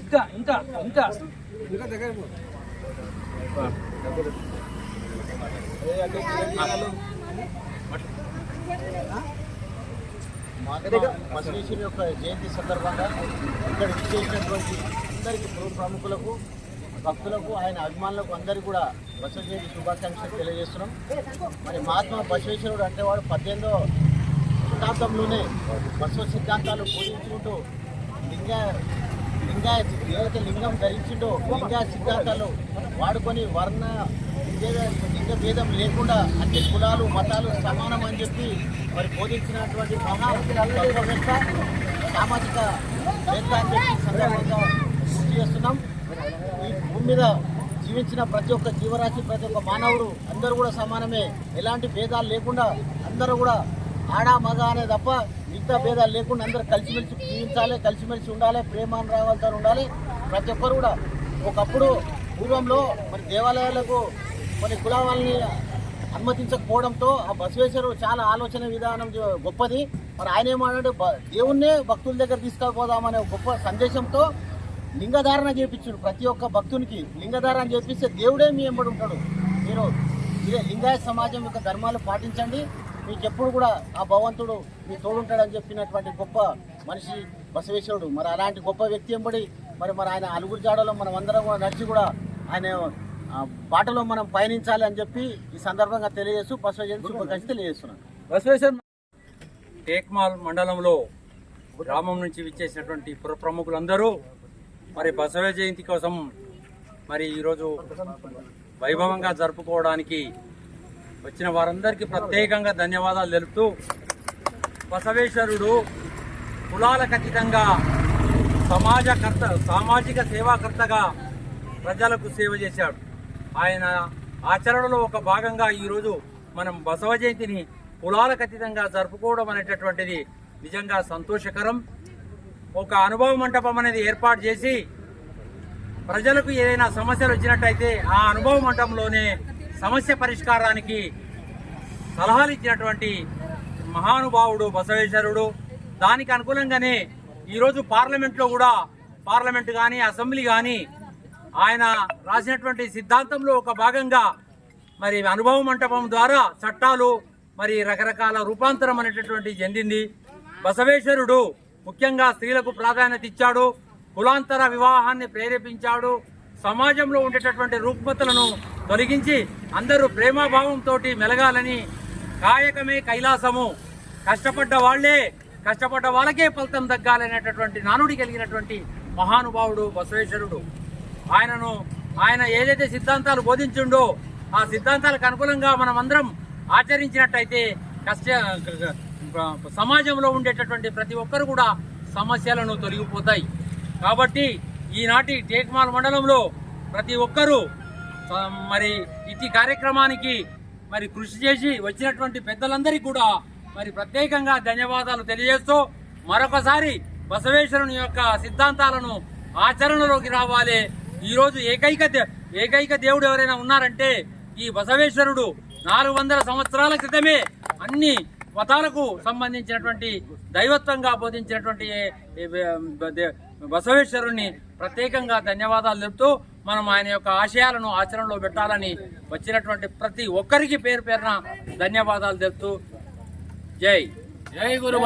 ఇంకా ఇంకా ఇంకా బసవేశ్వరి యొక్క జయంతి సందర్భంగా ఇక్కడ విచ్చేసినటువంటి అందరికి ప్రముఖులకు భక్తులకు ఆయన అభిమానులకు అందరికీ కూడా బసవ జయంతి శుభాకాంక్షలు తెలియజేస్తున్నాం మరి మహాత్మా బసవేశ్వరుడు అంటే వాడు పద్దెనిమిదో శతాబ్దంలోనే బస్వ సిద్ధాంతాలు బోధించుకుంటూ లింగ లింగాయత్ ఏదైతే లింగం ధరించిండో లింగ సిద్ధాంతాలు వాడుకొని వర్ణ లింగ లింగ భేదం లేకుండా అన్ని కులాలు మతాలు సమానం అని చెప్పి మరి బోధించినటువంటి మహా తత్వవేత్త సామాజిక వేత్త అని చెప్పి సందర్భంగా గుర్తు చేస్తున్నాం. ఈ భూమి మీద జీవించిన ప్రతి ఒక్క జీవరాశి ప్రతి ఒక్క మానవుడు అందరూ కూడా సమానమే. ఎలాంటి భేదాలు లేకుండా అందరూ కూడా ఆడ మగ అనే తప్ప మిగతా భేదాలు లేకుండా అందరూ కలిసిమెలిసి జీవించాలి కలిసిమెలిసి ఉండాలి ప్రేమానురాగాలతో ఉండాలి. ప్రతి ఒక్కరు కూడా ఒకప్పుడు పూర్వంలో మరి దేవాలయాలకు కొన్ని వాళ్ళని అనుమతించకపోవడంతో ఆ బసవేశ్వరు చాలా ఆలోచన విధానం గొప్పది. మరి ఆయన ఏమన్నాడు? దేవుణ్ణే భక్తుల దగ్గర తీసుకుపోదామనే గొప్ప సందేశంతో లింగధారణ చేపించాడు. ప్రతి ఒక్క భక్తునికి లింగధారణ చేపిస్తే దేవుడే మీ ఎంబడి ఉంటాడు. మీరు ఇదే లింగాయ సమాజం యొక్క ధర్మాలు పాటించండి. మీకెప్పుడు కూడా ఆ భగవంతుడు మీ తోడుంటాడని చెప్పినటువంటి గొప్ప మనిషి బసవేశ్వరుడు. మరి అలాంటి గొప్ప వ్యక్తి ఎంబడి మరి మరి ఆయన అలుగురు జాడలో మనం అందరం కూడా నడిచి కూడా ఆయన బాటలో మనం పయనించాలి అని చెప్పి ఈ సందర్భంగా తెలియజేస్తూ బసవ జయంతి శుభాకాంక్షలు తెలియజేస్తున్నాను. బసవేశ్వర్ టేక్మాల్ మండలంలో గ్రామం నుంచి విచ్చేసినటువంటి పుర ప్రముఖులందరూ మరి బసవ జయంతి కోసం మరి ఈరోజు వైభవంగా జరుపుకోవడానికి వచ్చిన వారందరికీ ప్రత్యేకంగా ధన్యవాదాలు తెలుపుతూ బసవేశ్వరుడు కులాలకు అతీతంగా సమాజకర్త సామాజిక సేవాకర్తగా ప్రజలకు సేవ చేశాడు. ఆయన ఆచరణలో ఒక భాగంగా ఈరోజు మనం బసవ జయంతిని కులాలకు అతీతంగా జరుపుకోవడం అనేటటువంటిది నిజంగా సంతోషకరం. ఒక అనుభవ మంటపం అనేది ఏర్పాటు చేసి ప్రజలకు ఏదైనా సమస్యలు వచ్చినట్టయితే ఆ అనుభవ మంటపంలోనే సమస్య పరిష్కారానికి సలహాలు ఇచ్చినటువంటి మహానుభావుడు బసవేశ్వరుడు. దానికి అనుకూలంగానే ఈరోజు పార్లమెంట్లో కూడా పార్లమెంట్ కానీ అసెంబ్లీ కానీ ఆయన రాసినటువంటి సిద్ధాంతంలో ఒక భాగంగా మరి అనుభవ మంటపం ద్వారా చట్టాలు మరి రకరకాల రూపాంతరం అనేటటువంటి చెందింది. బసవేశ్వరుడు ముఖ్యంగా స్త్రీలకు ప్రాధాన్యత ఇచ్చాడు. కులాంతర వివాహాన్ని ప్రేరేపించాడు. సమాజంలో ఉండేటటువంటి రుగ్మతలను తొలగించి అందరూ ప్రేమాభావంతో మెలగాలని కాయకమే కైలాసము. కష్టపడ్డ వాళ్ళే కష్టపడ్డ వాళ్ళకే ఫలితం దగ్గాలనేటటువంటి నానుడి కలిగినటువంటి మహానుభావుడు బసవేశ్వరుడు. ఆయనను ఆయన ఏదైతే సిద్ధాంతాలు బోధించుండో ఆ సిద్ధాంతాలకు అనుకూలంగా మనం అందరం ఆచరించినట్టయితే కష్ట సమాజంలో ఉండేటటువంటి ప్రతి ఒక్కరు కూడా సమస్యలను తొలగిపోతాయి. కాబట్టి ఈనాటి టేక్మాల్ మండలంలో ప్రతి ఒక్కరూ మరి ఇటు కార్యక్రమానికి మరి కృషి చేసి వచ్చినటువంటి పెద్దలందరికీ కూడా మరి ప్రత్యేకంగా ధన్యవాదాలు తెలియజేస్తూ మరొకసారి బసవేశ్వరుని యొక్క సిద్ధాంతాలను ఆచరణలోకి రావాలి. ఈరోజు ఏకైక ఏకైక దేవుడు ఎవరైనా ఉన్నారంటే ఈ బసవేశ్వరుడు. నాలుగు వందల సంవత్సరాల క్రితమే అన్ని మతాలకు సంబంధించినటువంటి దైవత్వంగా బోధించినటువంటి బసవేశ్వరుణ్ణి ప్రత్యేకంగా ధన్యవాదాలు చెప్తూ మనం ఆయన యొక్క ఆశయాలను ఆచరణలో పెట్టాలని వచ్చినటువంటి ప్రతి ఒక్కరికి పేరు పేరున ధన్యవాదాలు తెలుపుతూ జై. జై గురు